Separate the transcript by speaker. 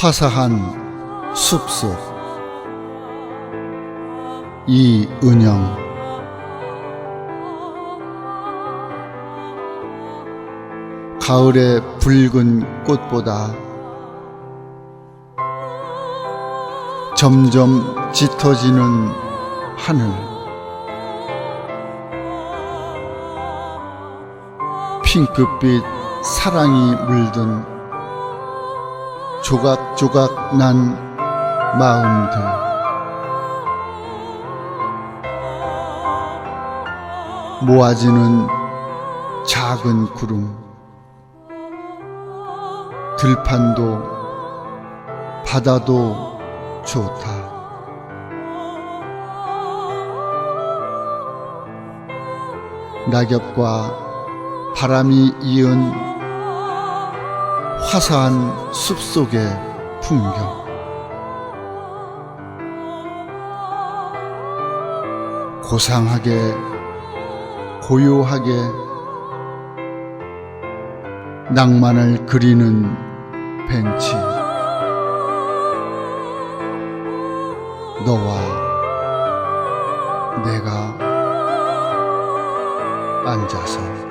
Speaker 1: 화사한 숲속. 이은영. 가을의 붉은 꽃보다 점점 짙어지는 하늘. 핑크빛 사랑이 물든 조각조각 난 마음들. 모아지는 작은 구름. 들판도 바다도 좋다. 낙엽과 바람이 이은 화사한 숲속의 풍경. 고상하게 고요하게 낭만을 그리는 벤치. 너와 내가 앉아서